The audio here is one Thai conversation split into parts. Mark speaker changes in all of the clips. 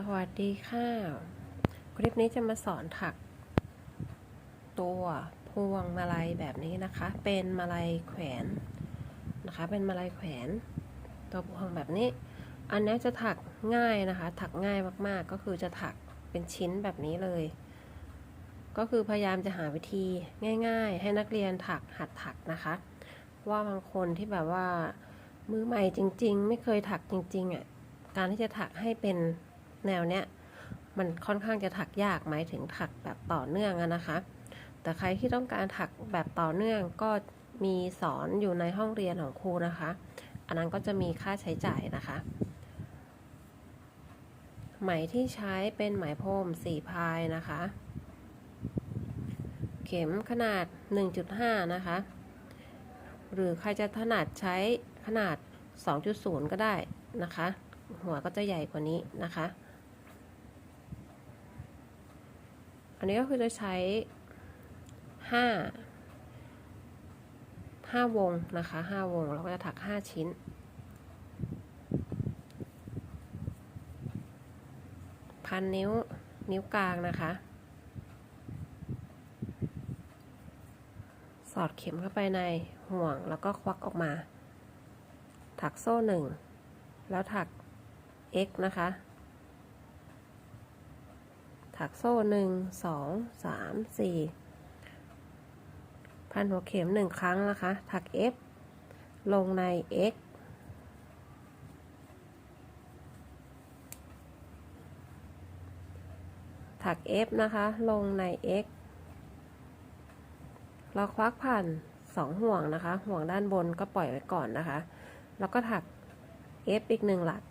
Speaker 1: สวัสดีค่ะ คลิปนี้จะมาสอนถัก ตัวพวงมาลัยแบบนี้นะคะ เป็นมาลัยแขวนนะคะ เป็นมาลัยแขวน ตัวพวงแบบนี้ อันนี้จะถักง่ายนะคะ ถักง่ายมากๆ ก็คือจะถักเป็นชิ้นแบบนี้เลย ก็คือพยายามจะหาวิธีง่าย ๆ ให้นักเรียนถักหัดถักนะคะ ว่าบางคนที่แบบว่ามือใหม่จริง ๆ ไม่เคยถักจริงๆอะการที่จะถักให้เป็น แนวเนี้ยมันค่อนข้างจะถักยากหมายถึงถักแบบต่อเนื่องนะคะ แต่ใครที่ต้องการถักแบบต่อเนื่องก็มีสอนอยู่ในห้องเรียนของครูนะคะ อันนั้นก็จะมีค่าใช้จ่ายนะคะ ไหมที่ใช้เป็นไหมพรมสี่พายนะคะ เข็มขนาด 1.5 นะคะ หรือใครจะถนัดใช้ขนาด 2.0 ก็ได้นะคะ หัวก็จะใหญ่กว่านี้นะคะ อันนี้ก็คือจะใช้ห้าห้าวงนะคะห้าวงเราก็จะถักห้าชิ้น พันนิ้วนิ้วกลางนะคะ สอดเข็มเข้าไปในห่วงแล้วก็ควักออกมา ถักโซ่หนึ่งแล้วถัก x นะคะ ถักโซ่หนึ่งสองสามสี่พันหัวเข็มหนึ่งครั้งนะคะ ถัก f ลงใน x ถัก f นะคะ ลงใน x เราควักผ่านสองห่วงนะคะ ห่วงด้านบนก็ปล่อยไว้ก่อนนะคะ แล้วก็ถัก f อีกหนึ่งหลัก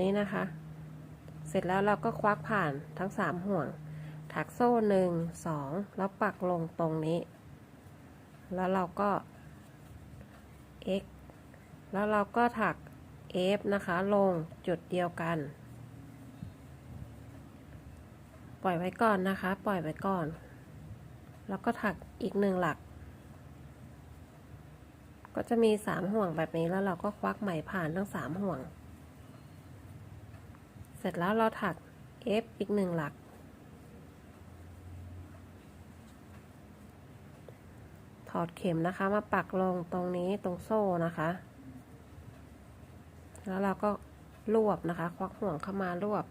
Speaker 1: นี้นะคะ เสร็จแล้วเราก็ควักผ่านทั้งสามห่วง ถักโซ่หนึ่งสองแล้วปักลงตรงนี้ แล้วเราก็ x แล้วเราก็ถัก f นะคะ ลงจุดเดียวกัน ปล่อยไว้ก่อนนะคะ ปล่อยไว้ก่อน แล้วก็ถักอีกหนึ่งหลัก ก็จะมีสามห่วงแบบนี้แล้วเราก็ควักไหมผ่านทั้งสามห่วง เสร็จแล้วเราถัก F อีกหนึ่งหลัก ถอดเข็มนะคะมาปักลงตรงนี้ตรงโซ่นะคะ แล้วเราก็รวบนะคะ ควักห่วงเข้ามารวบ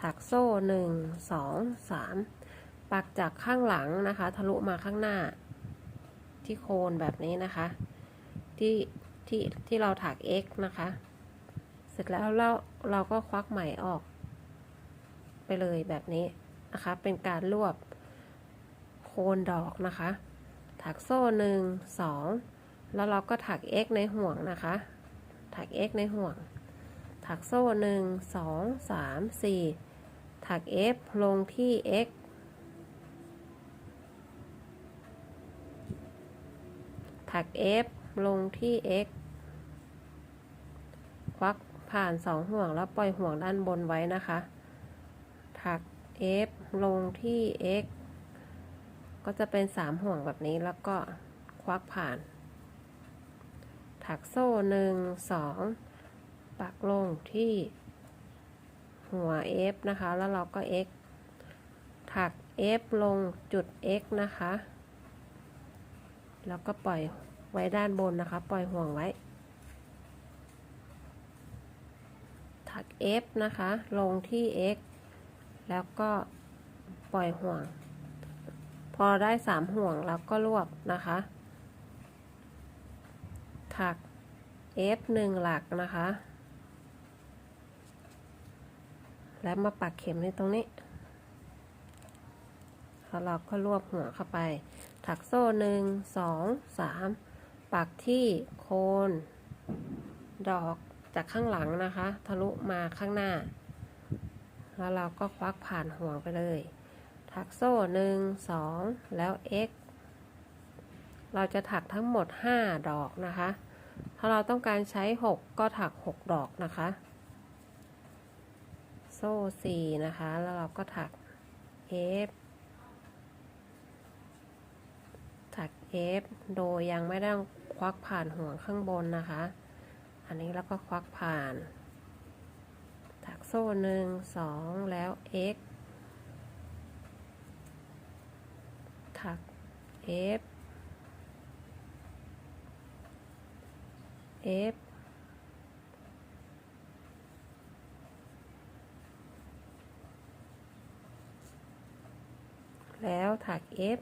Speaker 1: ถักโซ่หนึ่งสองสามปักจากข้างหลังนะคะ ทะลุมาข้างหน้า ที่โคนแบบนี้นะคะ ที่ที่ที่เราถัก X นะคะ ร็จแล้วเราเราก็ควักไหมออก ไปเลยแบบนี้นะคะ เป็นการรวบโคนดอกนะคะ ถักโซ่หนึ่งสองแล้วเราก็ถัก x ในห่วงนะคะ ถัก x ในห่วง ถักโซ่หนึ่งสองสามสี่ถัก f ลงที่ x ถัก f ลงที่ x ควัก ผ่านสองห่วงแล้วปล่อยห่วงด้านบนไว้นะคะ ถัก F ลงที่ X ก็จะเป็นสามห่วงแบบนี้แล้วก็ควักผ่าน ถักโซ่หนึ่งสองปักลงที่หัว F นะคะ แล้วเราก็ X ถัก F ลงจุด X นะคะ แล้วก็ปล่อยไว้ด้านบนนะคะ ปล่อยห่วงไว้ ถัก F นะคะ ลงที่ x แล้วก็ปล่อยห่วง พอได้สามห่วงแล้วก็รวบนะคะ ถัก F หนึ่งหลักนะคะ แล้วมาปักเข็มในตรงนี้แล้วเราก็รวบหัวเข้าไป ถักโซ่หนึ่งสองสามปักที่โคน ดอก จากข้างหลังนะคะ ทะลุมาข้างหน้า แล้วเราก็ควักผ่านห่วงไปเลย ถักโซ่หนึ่งสองแล้ว x เราจะถักทั้งหมด 5 ดอกนะคะ ถ้าเราต้องการใช้ 6 ก็ถัก 6 ดอกนะคะ โซ่4นะคะ แล้วเราก็ถัก f ถัก F โดยยังไม่ต้ควักผ่านห่วงข้างบนนะคะ อันนี้แล้วก็ควักผ่าน ถักโซ่หนึ่งสองแล้ว X ถัก F F แล้วถัก F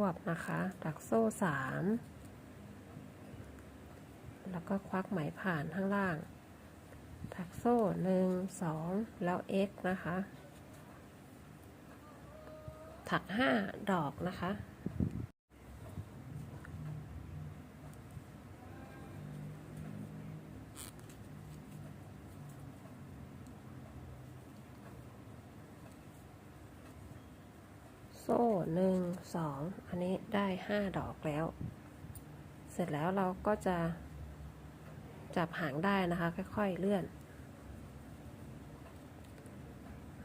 Speaker 1: วบนะคะถักโซ่สามแล้วก็ควักไหมผ่านข้างล่างถักโซ่หนึ่งสองแล้ว X นะคะ ถักห้าดอกนะคะ โซ่หนึ่ง สองอันนี้ได้ห้าดอกแล้ว เสร็จแล้วเราก็จะจับหางได้นะคะ ค่อยๆเลื่อน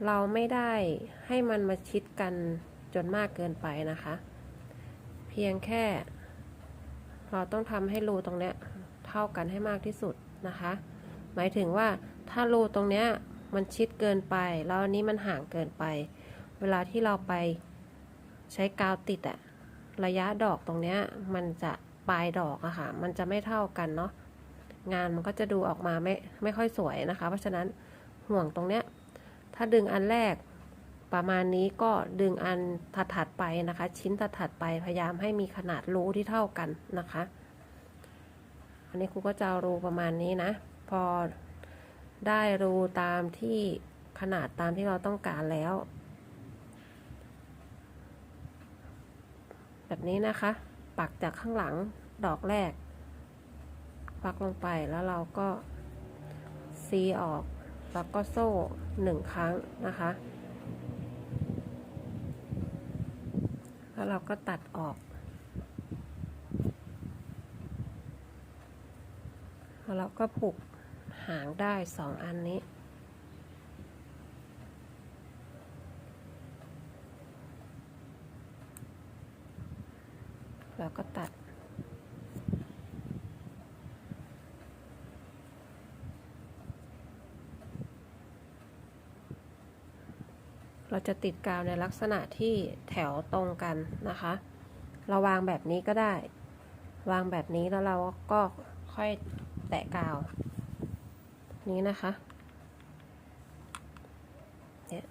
Speaker 1: เราไม่ได้ให้มันมาชิดกันจนมากเกินไปนะคะ เพียงแค่ เราต้องทำให้รูตรงเนี้ยเท่ากันให้มากที่สุดนะคะ หมายถึงว่าถ้ารูตรงเนี้ยมันชิดเกินไป แล้วอันนี้มันห่างเกินไป เวลาที่เราไป ใช้กาวติดอะระยะดอกตรงเนี้ย มันจะปลายดอกอะค่ะ มันจะไม่เท่ากันเนาะงานมันก็จะดูออกมาไม่ไม่ค่อยสวยนะคะ เพราะฉะนั้นห่วงตรงเนี้ย ถ้าดึงอันแรกประมาณนี้ก็ดึงอันถัดๆไปนะคะ ชิ้นถัดๆไปพยายามให้มีขนาดรูที่เท่ากันนะคะ อันนี้ครูก็จะรูประมาณนี้นะ พอได้รูตามที่ขนาดตามที่เราต้องการแล้ว แบบนี้นะคะ ปักจากข้างหลังดอกแรก ปักลงไปแล้วเราก็ซีออก แล้วก็โซ่หนึ่งครั้งนะคะ แล้วเราก็ตัดออก แล้วเราก็ผูกหางได้สองอันนี้ แล้วก็ตัด เราจะติดกาวในลักษณะที่แถวตรงกันนะคะ เราวางแบบนี้ก็ได้ วางแบบนี้แล้วเราก็ค่อยแตะกาว นี้นะคะ เนี่ย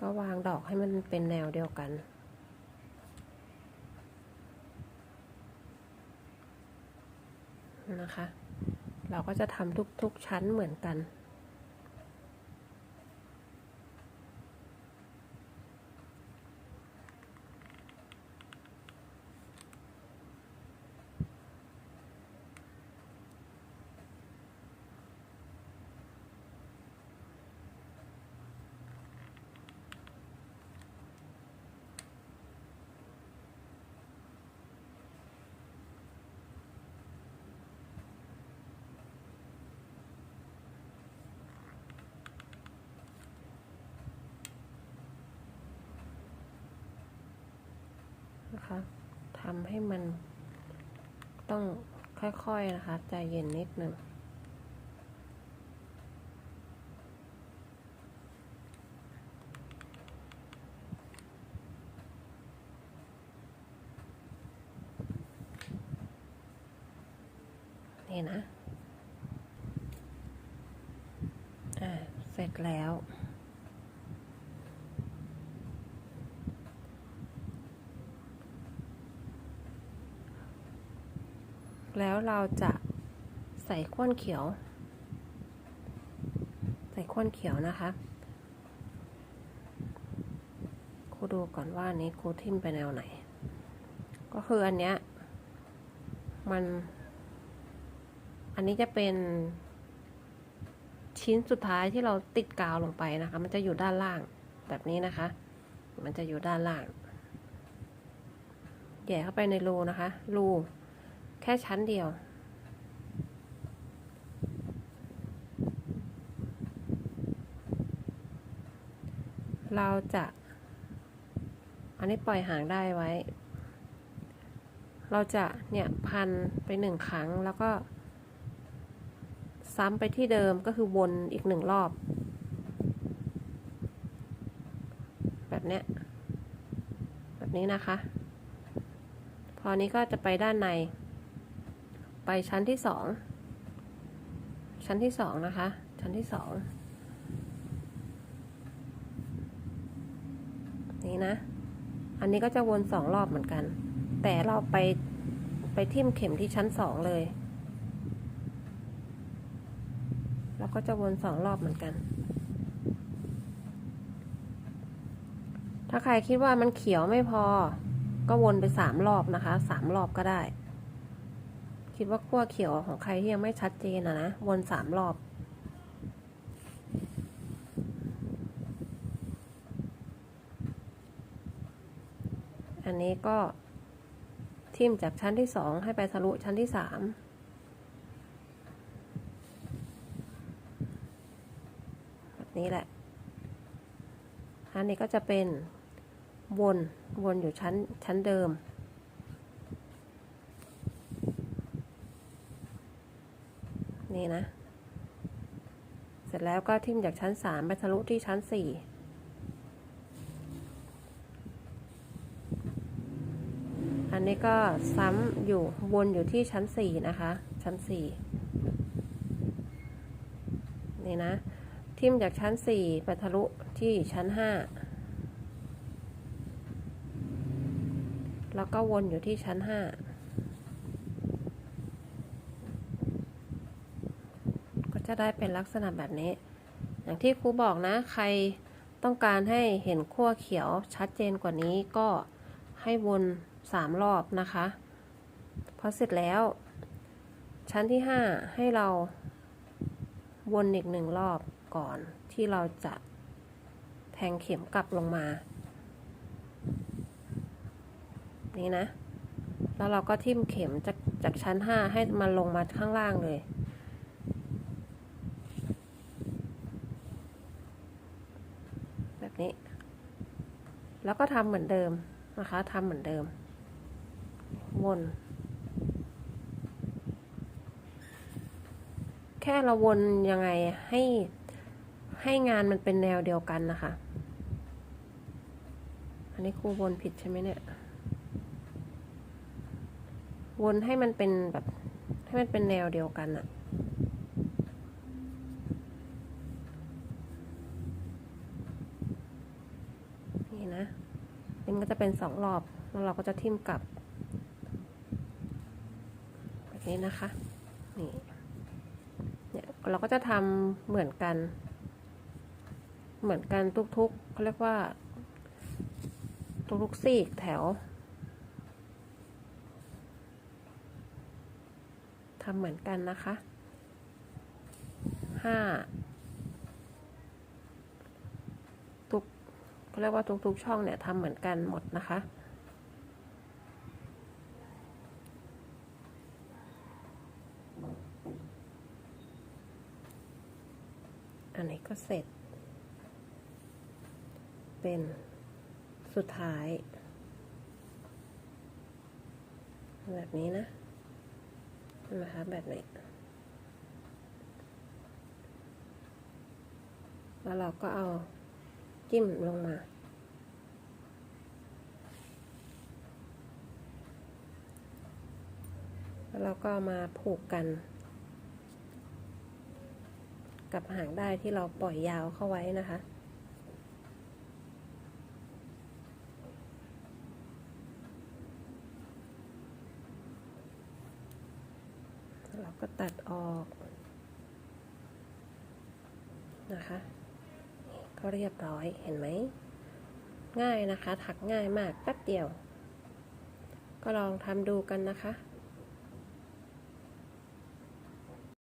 Speaker 1: ก็วางดอกให้มันเป็นแนวเดียวกัน นะคะ เราก็จะทำทุกๆชั้นเหมือนกัน นะคะทำให้มันต้องค่อยๆนะคะ ใจเย็นนิดหนึ่งนี่นะ อ่า เสร็จแล้ว แล้วเราจะใส่ข้วนเขียว ใส่ข้วนเขียวนะคะครูดูก่อนว่าอันนี้ครูทิมไปแนวไหน ก็คืออันเนี้ยมัน อันนี้จะเป็นชิ้นสุดท้ายที่เราติดกาวลงไปนะคะ มันจะอยู่ด้านล่างแบบนี้นะคะ มันจะอยู่ด้านล่างแย่เข้าไปในรูนะคะ รู แค่ชั้นเดียว เราจะ อันนี้ปล่อยหางได้ไว้ เราจะเนี่ยพันไปหนึ่งครั้งแล้วก็ ซ้ำไปที่เดิมก็คือวนอีกหนึ่งรอบ แบบเนี้ย แบบนี้นะคะ พอนี้ก็จะไปด้านใน ไปชั้นที่สอง ชั้นที่สองนะคะ ชั้นที่สอง นี่นะ อันนี้ก็จะวนสองรอบเหมือนกัน แต่เราไปไปทิ่มเข็มที่ชั้นสองเลย แล้วก็จะวนสองรอบเหมือนกัน ถ้าใครคิดว่ามันเขียวไม่พอ ก็วนไปสามรอบนะคะ สามรอบก็ได้ คิดว่าขั้วเขียวของใครที่ยังไม่ชัดเจนอะนะวนสามรอบ อันนี้ก็ทิ่มจากชั้นที่สองให้ไปทะลุชั้นที่สามแบบนี้แหละ อันนี้ก็จะเป็นวน วนอยู่ชั้นชั้นเดิม นี่นะ เสร็จแล้วก็ทิ่มจากชั้นสามไปทะลุที่ชั้นสี่อันนี้ก็ซ้ำอยู่วนอยู่ที่ชั้นสี่นะคะ ชั้นสี่นี่นะ ทิ่มจากชั้นสี่ไปทะลุที่ชั้นห้าแล้วก็วนอยู่ที่ชั้นห้า จะได้เป็นลักษณะแบบนี้ อย่างที่ครูบอกนะ ใครต้องการให้เห็นขั้วเขียวชัดเจนกว่านี้ก็ให้วนสามรอบนะคะพอเสร็จแล้ว ชั้นที่ห้าให้เราวนอีกหนึ่งรอบก่อนที่เราจะแทงเข็มกลับลงมา นี่นะ แล้วเราก็ทิ่มเข็มจากจากชั้นห้าให้มันลงมาข้างล่างเลย แบบนี้ แล้วก็ทำเหมือนเดิมนะคะทำเหมือนเดิม วนแค่เราวนยังไงให้ให้งานมันเป็นแนวเดียวกันนะคะ อันนี้ครูวนผิดใช่ไหมเนี่ย วนให้มันเป็นแบบ ให้มันเป็นแนวเดียวกันอะนี่นะนี่มัน ก็จะเป็นสองรอบ แล้วเราก็จะทิ่มกลับแบบนี้นะคะ นี่เนี่ยเราก็จะทำเหมือนกัน เหมือนกันทุกๆเขาเรียกว่า ทุกๆสี่แถวทำเหมือนกันนะคะห้า ทุก เขาเรียกว่าทุกๆช่องเนี่ยทำเหมือนกันหมดนะคะ อันนี้ก็เสร็จ เป็นสุดท้าย แบบนี้นะนะคะแบบนี้แล้วเราก็เอา จิ้มลงมา แล้วเราก็มาผูกกัน กับหางได้ที่เราปล่อยยาวเข้าไว้นะคะเราก็ตัดออกนะคะ ก็เรียบร้อยเห็นไหม ง่ายนะคะ ถักง่ายมากแป๊บเดียว ก็ลองทำดูกันนะคะ